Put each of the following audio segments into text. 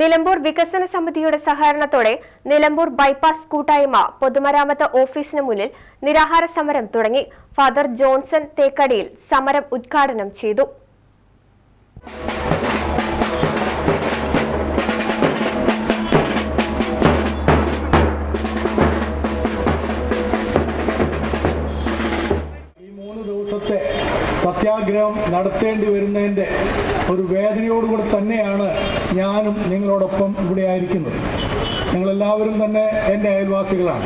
Nilambur വികസന സമിതിയുടെ സഹകരണത്തോടെ നിലമ്പൂർ ബൈപ്പാസ് കൂട്ടായ്മ പൊതുമരാമത്ത് ഓഫീസിന് മുന്നിൽ നിരാഹാര സമരം തുടങ്ങി. ഫാദർ ജോൺസൺ തേക്കടിയിൽ സമരം ഉദ്ഘാടനം ചെയ്തു. ഈ മൂന്ന് ദിവസത്തെ സത്യാഗ്രഹം നടത്തേണ്ടി വരുന്നതിന്റെ ഒരു വേദനയോടുകൂടെ തന്നെയാണ് ഞാനും നിങ്ങളോടൊപ്പം ഇവിടെ ആയിരിക്കുന്നത്. നിങ്ങളെല്ലാവരും തന്നെ എന്റെ അയൽവാസികളാണ്.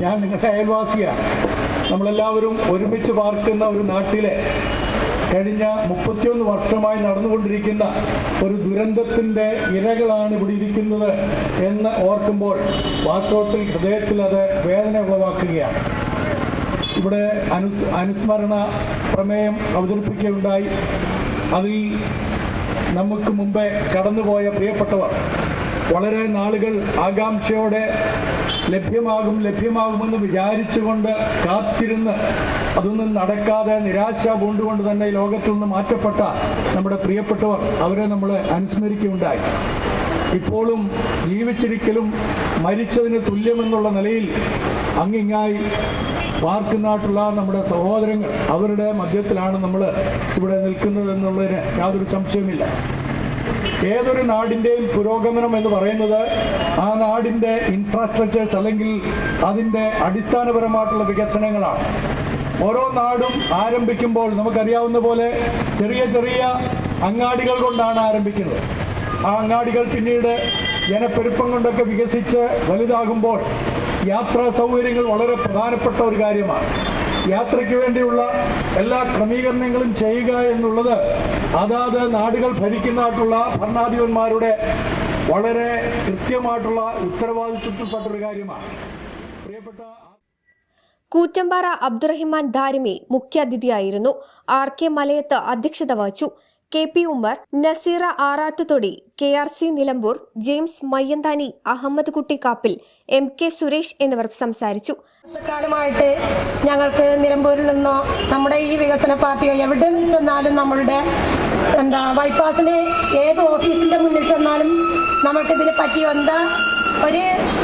ഞാൻ നിങ്ങളുടെ അയൽവാസിയാണ്. നമ്മളെല്ലാവരും ഒരുമിച്ച് പാർക്കുന്ന ഒരു നാട്ടിലെ കഴിഞ്ഞ മുപ്പത്തിയൊന്ന് വർഷമായി നടന്നുകൊണ്ടിരിക്കുന്ന ഒരു ദുരന്തത്തിന്റെ ഇരകളാണ് ഇവിടെ ഇരിക്കുന്നത് എന്ന് ഓർക്കുമ്പോൾ വാസ്തവത്തിൽ ഹൃദയത്തിൽ അത് വേദന ഉളവാക്കുകയാണ്. ഇവിടെ അനുസ് അനുസ്മരണ പ്രമേയം അവതരിപ്പിക്കുകയുണ്ടായി. അതിൽ നമുക്ക് മുമ്പേ കടന്നുപോയ പ്രിയപ്പെട്ടവർ വളരെ നാളുകൾ ആകാംക്ഷയോടെ ലഭ്യമാകും ലഭ്യമാകുമെന്ന് വിചാരിച്ചുകൊണ്ട് കാത്തിരുന്ന് അതൊന്നും നടക്കാതെ നിരാശ പൂണ്ടുകൊണ്ട് തന്നെ ലോകത്തു നിന്ന് മാറ്റപ്പെട്ട നമ്മുടെ പ്രിയപ്പെട്ടവർ അവരെ നമ്മൾ അനുസ്മരിക്കുകയുണ്ടായി. ഇപ്പോഴും ജീവിച്ചിരിക്കലും മരിച്ചതിന് തുല്യമെന്നുള്ള നിലയിൽ അങ്ങിങ്ങായി പാർക്കുന്നാട്ടുള്ള നമ്മുടെ സഹോദരങ്ങൾ അവരുടെ മധ്യത്തിലാണ് നമ്മൾ ഇവിടെ നിൽക്കുന്നത് എന്നുള്ളതിന് യാതൊരു സംശയമില്ല ഏതൊരു നാടിന്റെയും പുരോഗമനം എന്ന് പറയുന്നത് ആ നാടിന്റെ ഇൻഫ്രാസ്ട്രക്ചേഴ്സ് അല്ലെങ്കിൽ അതിന്റെ അടിസ്ഥാനപരമായിട്ടുള്ള വികസനങ്ങളാണ്. ഓരോ നാടും ആരംഭിക്കുമ്പോൾ നമുക്കറിയാവുന്ന പോലെ ചെറിയ ചെറിയ അങ്ങാടികൾ കൊണ്ടാണ് ആരംഭിക്കുന്നത്. ആ അങ്ങാടികൾ പിന്നീട് ജനപ്പെരുപ്പം കൊണ്ടൊക്കെ വികസിച്ച് വലുതാകുമ്പോൾ യാത്രാ സൗകര്യങ്ങൾ വളരെ പ്രധാനപ്പെട്ട ഒരു കാര്യമാണ്. യാത്രയ്ക്ക് വേണ്ടിയുള്ള എല്ലാ ക്രമീകരണങ്ങളും ചെയ്യുക എന്നുള്ളത് അതാത് നാടുകൾ ഭരിക്കുന്നതായിട്ടുള്ള ഭരണാധിപന്മാരുടെ വളരെ കൃത്യമായിട്ടുള്ള ഉത്തരവാദിത്വത്തിൽപ്പെട്ട ഒരു കാര്യമാണ്. പ്രിയപ്പെട്ട കൂറ്റമ്പാറ അബ്ദുറഹിമാൻ ദാരിമി മുഖ്യാതിഥിയായിരുന്നു. ആർ കെ മലയത്ത് അധ്യക്ഷത വഹിച്ചു. K P Ummer Naseera Arattuthodi K R C Nilambur James Mayyanthani Ahammed Kutty Kappil M K Suresh എന്നിവർ സംസാരിച്ചു. വർഷക്കാലമായിട്ട് ഞങ്ങൾക്ക് നിലമ്പൂരിൽ നിന്നോ നമ്മുടെ ഈ വികസന പാർട്ടിയോ എവിടെ ചെന്നാലും നമ്മളുടെ എന്താ ബൈപ്പാസിന് ഏത് ഓഫീസിന്റെ മുന്നിൽ ചെന്നാലും നമുക്കിതിനെ പറ്റി എന്താ ഒരു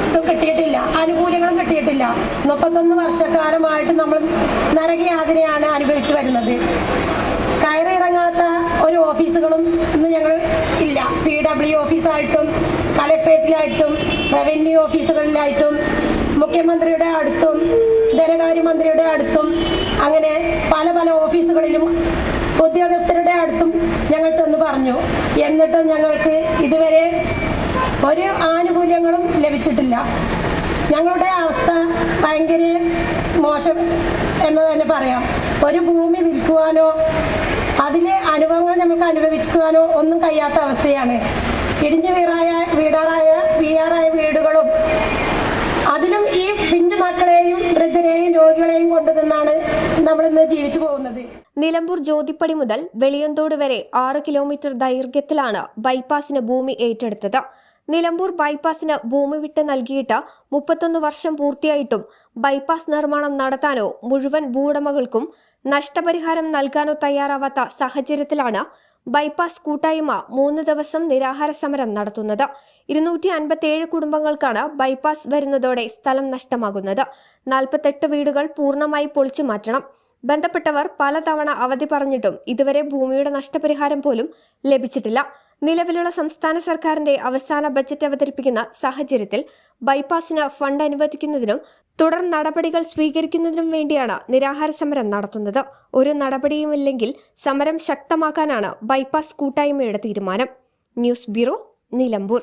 ഇതും കിട്ടിയിട്ടില്ല ആനുകൂല്യങ്ങളും കിട്ടിയിട്ടില്ല. മുപ്പത്തൊന്ന് വർഷക്കാലമായിട്ട് നമ്മൾ നരകയാതിനെയാണ് അനുഭവിച്ചു വരുന്നത്. ഒരു ഓഫീസുകളും ഇന്ന് ഞങ്ങൾ ഇല്ല. പി ഡബ്ല്യു ഓഫീസായിട്ടും കലക്ട്രേറ്റിലായിട്ടും റവന്യൂ ഓഫീസുകളിലായിട്ടും മുഖ്യമന്ത്രിയുടെ അടുത്തും ധനകാര്യമന്ത്രിയുടെ അടുത്തും അങ്ങനെ പല പല ഓഫീസുകളിലും ഉദ്യോഗസ്ഥരുടെ അടുത്തും ഞങ്ങൾ ചെന്ന് പറഞ്ഞു. എന്നിട്ടും ഞങ്ങൾക്ക് ഇതുവരെ ഒരു ആനുകൂല്യങ്ങളും ലഭിച്ചിട്ടില്ല. ഞങ്ങളുടെ അവസ്ഥ ഭയങ്കര മോശം എന്ന് തന്നെ പറയാം. ഒരു ഭൂമി വിൽക്കുവാനോ അതിലെ അനുഭവങ്ങൾ നമുക്ക് അനുഭവിക്കുവാനോ ഒന്നും കഴിയാത്ത അവസ്ഥയാണ്. ഇടിഞ്ഞു വീറായ വീടാറായ വീയാറായ വീടുകളും അതിലും ഈ പിഞ്ചു മക്കളെയും വൃദ്ധരെയും രോഗികളെയും കൊണ്ടു നിന്നാണ് നമ്മളിന്ന് ജീവിച്ചു പോകുന്നത്. നിലമ്പൂർ ജ്യോതിപ്പടി മുതൽ വെളിയന്തോട് വരെ ആറ് കിലോമീറ്റർ ദൈർഘ്യത്തിലാണ് ബൈപ്പാസിന് ഭൂമി ഏറ്റെടുത്തത്. നിലമ്പൂർ ബൈപ്പാസിന് ഭൂമി വിട്ട് നൽകിയിട്ട് മുപ്പത്തൊന്ന് വർഷം പൂർത്തിയായിട്ടും ബൈപ്പാസ് നിർമ്മാണം നടത്താനോ മുഴുവൻ ഭൂവുടമകൾക്കും നഷ്ടപരിഹാരം നൽകാനോ തയ്യാറാവാത്ത സാഹചര്യത്തിലാണ് ബൈപ്പാസ് കൂട്ടായ്മ മൂന്ന് ദിവസം നിരാഹാര സമരം നടത്തുന്നത്. ഇരുന്നൂറ്റി അൻപത്തിയേഴ് കുടുംബങ്ങൾക്കാണ് ബൈപ്പാസ് വരുന്നതോടെ സ്ഥലം നഷ്ടമാകുന്നത്. നാൽപ്പത്തെട്ട് വീടുകൾ പൂർണമായി പൊളിച്ചു മാറ്റണം. ബന്ധപ്പെട്ടവർ പലതവണ അവധി പറഞ്ഞിട്ടും ഇതുവരെ ഭൂമിയുടെ നഷ്ടപരിഹാരം പോലും ലഭിച്ചിട്ടില്ല. നിലവിലുള്ള സംസ്ഥാന സർക്കാരിന്റെ അവസാന ബജറ്റ് അവതരിപ്പിക്കുന്ന സാഹചര്യത്തിൽ ബൈപ്പാസിന് ഫണ്ട് അനുവദിക്കുന്നതിനും തുടർ നടപടികൾ സ്വീകരിക്കുന്നതിനും വേണ്ടിയാണ് നിരാഹാര സമരം നടത്തുന്നത്. ഒരു നടപടിയുമില്ലെങ്കിൽ സമരം ശക്തമാക്കാനാണ് ബൈപ്പാസ് കൂട്ടായ്മയുടെ തീരുമാനം. News bureau Nilambur.